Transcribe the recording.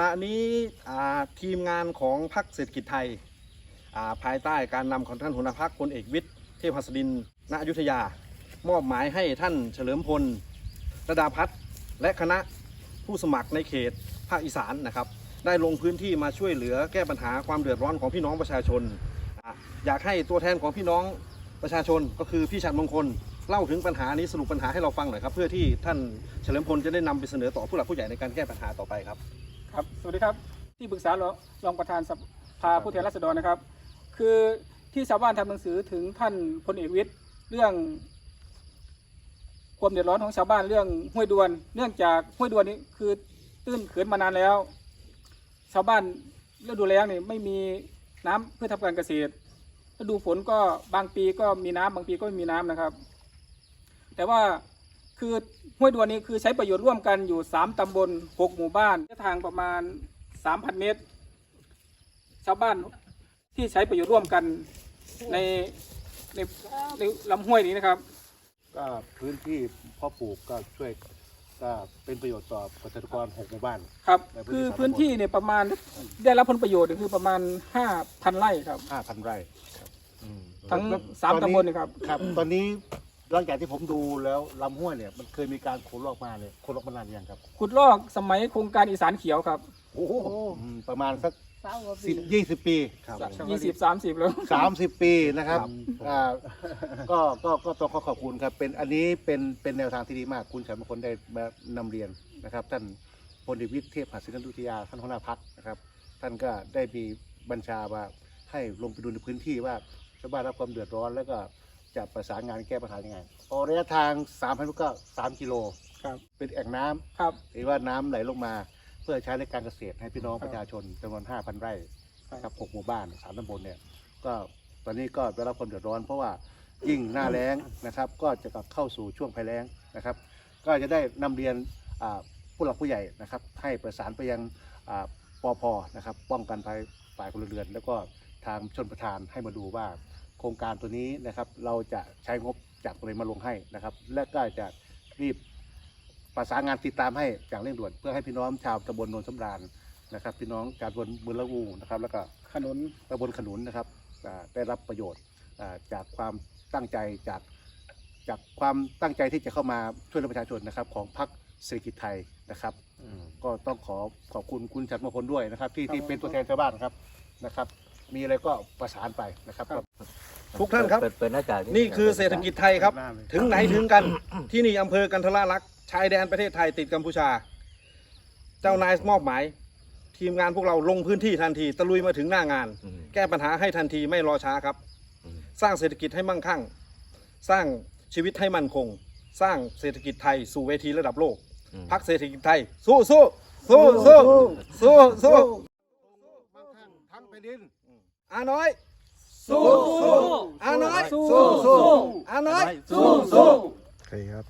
ณะนี้ทีมงานของพรรคเศรษฐกิจไทย ภายใต้การนำของท่านหัวหน้าพรรคพลเอกวิทย์เทพหัสดินณอยุธยา มอบหมายให้ท่านเฉลิมพลระดาพัฒน์และคณะผู้สมัครในเขตภาคอีสานนะครับ ได้ลงพื้นที่มาช่วยเหลือแก้ปัญหาความเดือดร้อนของพี่น้องประชาชนอะอยากให้ตัวแทนของพี่น้องประชาชนก็คือพี่ชัดมงคลเล่าถึงปัญหานี้สรุปปัญหาให้เราฟังหน่อยครับ เพื่อที่ท่านเฉลิมพลจะได้นำไปเสนอต่อผู้หลักผู้ใหญ่ในการแก้ปัญหาต่อไปครับ ครับสวัสดีครับที่ปรึกษารองรองประธานสภาผู้แทนราษฎรนะครับ คือที่ชาวบ้านทำหนังสือถึงท่านพลเอกวิทย์เรื่อง ความเดือดร้อนของชาวบ้านเรื่องห้วยดวน เนื่องจากห้วยดวนนี้คือตื้นเขินมานานแล้ว ชาวบ้านฤดูแล้งนี่ไม่มีน้ำเพื่อทำการเกษตรฤดูฝนก็บางปีก็มีน้ำบางปีก็ไม่มีน้ำนะครับ แต่ว่า คือห้วยดวนนี้คือใช้ประโยชน์ร่วมกันอยู่สามตำบลหกหมู่บ้านระยะทางประมาณสามพันเมตร ชาวบ้านที่ใช้ประโยชน์ร่วมกันในในในลำห้วยนี้นะครับ ก็พื้นที่เพาะปลูกก็ช่วยก็เป็นประโยชน์ต่อเกษตรกรหกหมู่บ้าน ครับ ในพื้นที่คือสามตำบล พื้นที่เนี่ยประมาณได้รับผลประโยชน์เนี่ยคือประมาณห้าพันไร่ครับ5,000ไร่ครับอืมทั้งแล้วสามอนตำนี้บลนะครับ ครับ ตอนนี้ หลังจากที่ผมดูแล้วลำห้วยเนี่ยมันเคยมีการขุดลอกมาเนี่ยขุดลอกมานานยังครับขุดลอกสมัยโครงการอีสานเขียวครับ โอ้โหอืมประมาณสักเศร้ากว่าปีสิบยี่สิบปีครับยี่สิบสามสิบแล้ว สามสิบปีนะครับครับ อ่าก็ก็ก็ต้องขอขอบคุณครับ เป็นอันนี้เป็นเป็นแนวทางที่ดีมาก คุณฉันมงคลได้มานำเรียนนะครับ ท่านพลเอกวิทย์เทพหัสดินดุติยาท่านหัวหน้าพักนะครับ ท่านก็ได้มีบัญชาว่าให้ลงไปดูในพื้นที่ว่าชาวบ้านรับความเดือดร้อนแล้วก็ จะประสานงานแก้ปัญหายังไงออกระยะทาง3 0 0 0ก็ 3 กิโลครับเป็นแอ่งน้ำครับหรือว่าน้ำไหลลงมา เพื่อใช้ในการเกษตรให้พี่น้องครับประชาชนจำนวน 5,000 ไร่ครับครับหกหมู่บ้านสามตำบลเนี่ยก็ตอนนี้ก็ได้รับความเดือดร้อน เพราะว่ายิ่งหน้าแล้งนะครับ ก็จะกลับเข้าสู่ช่วงภัยแล้งนะครับ ก็จะได้นำเรียนอ่าผู้หลักผู้ใหญ่นะครับ ให้ประสานไปยังอ่าปอพนะครับป้องกันภัยฝ่ายพลเรือน แล้วก็ทางชนประธานให้มาดูว่า โครงการตัวนี้นะครับ เราจะใช้งบจากตรงไหนมาลงให้นะครับ และก็จะรีบประสานงานติดตามให้อย่างเร่งด่วน เพื่อให้พี่น้องชาวตำบลโนนสำราญนะครับ พี่น้องชาวตำบลบุญละอูนะครับ แล้วก็ขนุนตำบลขนุนนะครับได้รับประโยชน์จากความตั้งใจจากจากความตั้งใจที่จะเข้ามาช่วยเหลือประชาชนนะครับ ของพรรคเศรษฐกิจไทยนะครับก็ต้องขอขอบคุณคุณชัดมงคลด้วยนะครับ ที่ที่เป็นตัวแทนชาวบ้านครับนะครับ มีอะไรก็ประสานไปนะครับ ทุกท่านครับ เปิดเปิดหน้ากากนี่คือเศรษฐกิจไทยครับ ถึงไหนถึงกันที่นี่อำเภอกันทละลักษณ์ชายแดนประเทศไทยติดกัมพูชา เจ้านายมอบหมาย ทีมงานพวกเราลงพื้นที่ทันทีตะลุยมาถึงหน้างาน อืม แก้ปัญหาให้ทันทีไม่รอช้าครับ อืม สร้างเศรษฐกิจให้มั่งคั่ง สร้างชีวิตให้มั่นคง สร้างเศรษฐกิจไทยสู่เวทีระดับโลกอืมพักเศรษฐกิจไทย สู้สู้สู้สู้สู้สู้มั่งคั่งทั้งแผ่นดินอาน้อย สู้สู้อาน้อยสู้สู้อาน้อยสู้สู้โอเคครับ